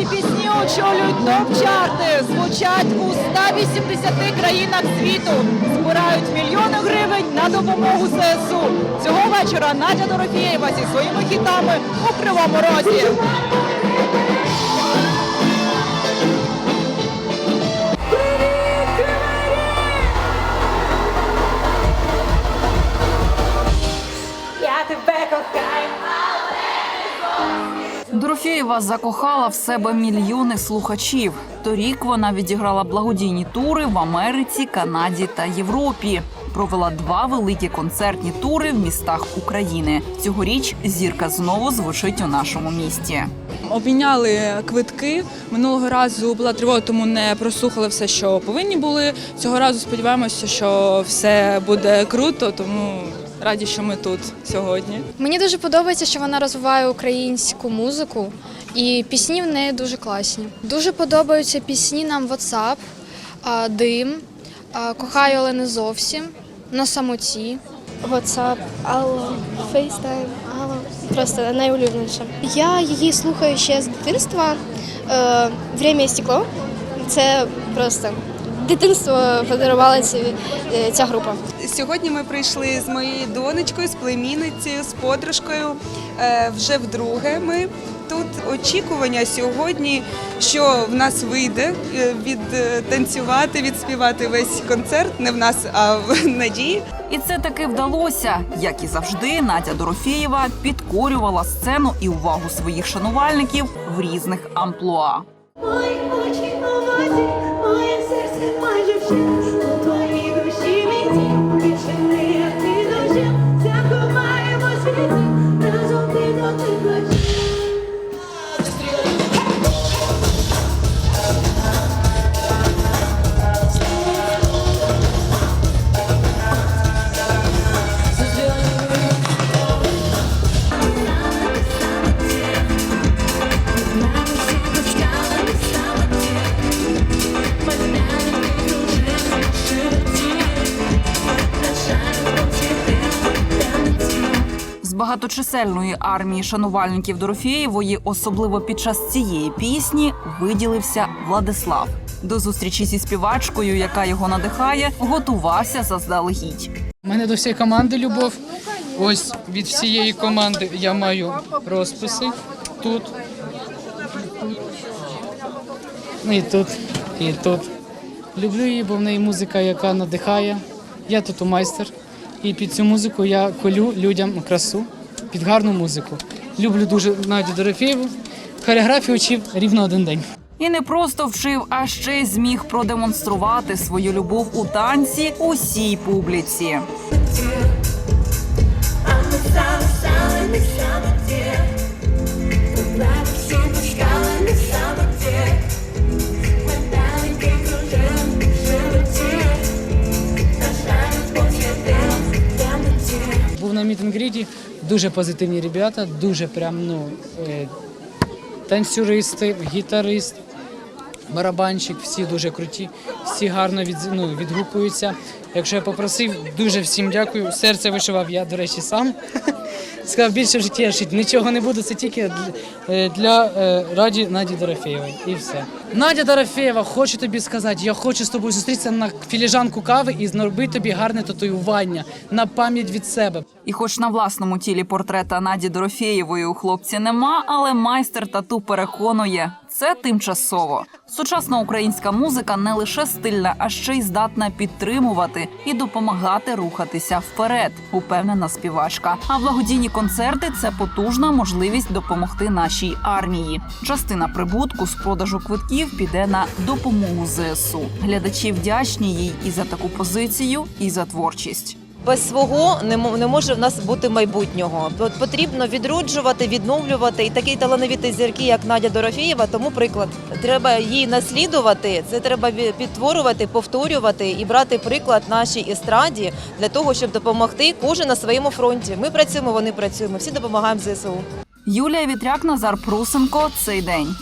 Її пісні очолюють топ-чарти, звучать у 180 країнах світу, збирають мільйони гривень на допомогу ЗСУ. Цього вечора Надя Дорофєєва зі своїми хітами у Кривому Розі. Дорофєєва закохала в себе мільйони слухачів. Торік вона відіграла благодійні тури в Америці, Канаді та Європі. Провела два великі концертні тури в містах України. Цьогоріч зірка знову звучить у нашому місті. Обміняли квитки. Минулого разу була тривога, тому не прослухали все, що повинні були. Цього разу сподіваємося, що все буде круто, тому раді, що ми тут сьогодні. Мені дуже подобається, що вона розвиває українську музику, і пісні в неї дуже класні. Дуже подобаються пісні нам WhatsApp, Дим, Кохаю, але не зовсім, на самоті. WhatsApp, Алло, FaceTime, Алло. Просто найулюбленіша. Я її слухаю ще з дитинства. Е, Время і стекло. Це просто дитинство подарувала ці, е, ця група. Сьогодні ми прийшли з моєю донечкою, з племінницею, з подружкою. Е, Вже вдруге ми тут. Очікування сьогодні, що в нас вийде е, відтанцювати, відспівати весь концерт. Не в нас, а в надії. І це таки вдалося. Як і завжди, Надя Дорофєєва підкорювала сцену і увагу своїх шанувальників в різних амплуа. Багаточисельної армії шанувальників Дорофєєвої, особливо під час цієї пісні, виділився Владислав. До зустрічі зі співачкою, яка його надихає, готувався заздалегідь. У мене до всієї команди любов. Ось від всієї команди я маю розписи тут. І тут, і тут. Люблю її, бо в неї музика, яка надихає. Я тут у майстер. І під цю музику я колю людям красу, під гарну музику. Люблю дуже Надю Дорофєєву. Хореографію вчив рівно один день. І не просто вчив, а ще й зміг продемонструвати свою любов у танці усій публіці. Мітингріді, дуже позитивні ребята, дуже прям ну е, танцюристи, гітарист, барабанщик, всі дуже круті, всі гарно від, ну, відгукуються. Якщо я попросив, дуже всім дякую. Серце вишивав я, до речі, сам. Сказав, більше в житті я жити нічого не буду, це тільки для, е, для е, раді Наді Дорофєєвої. І все. Надя Дорофєєва, хочу тобі сказати, я хочу з тобою зустрітися на філіжанку кави і зробити тобі гарне татуювання на пам'ять від себе. І, хоч на власному тілі портрета Наді Дорофєєвої у хлопці нема, але майстер тату переконує. Це тимчасово. Сучасна українська музика не лише стильна, а ще й здатна підтримувати і допомагати рухатися вперед. Упевнена співачка. А благодійні концерти це потужна можливість допомогти нашій армії. Частина прибутку з продажу квитків піде на допомогу ЗСУ. Глядачі вдячні їй і за таку позицію, і за творчість. Без свого не мо- не може в нас бути майбутнього. Потрібно відроджувати, відновлювати і такі талановиті зірки, як Надя Дорофєєва, тому приклад. Треба її наслідувати. Це треба підтворювати, повторювати і брати приклад нашій естраді для того, щоб допомогти кожен на своєму фронті. Ми працюємо, вони працюємо. Всі допомагаємо ЗСУ. Юлія Вітряк, Назар Прусенко. Цей день.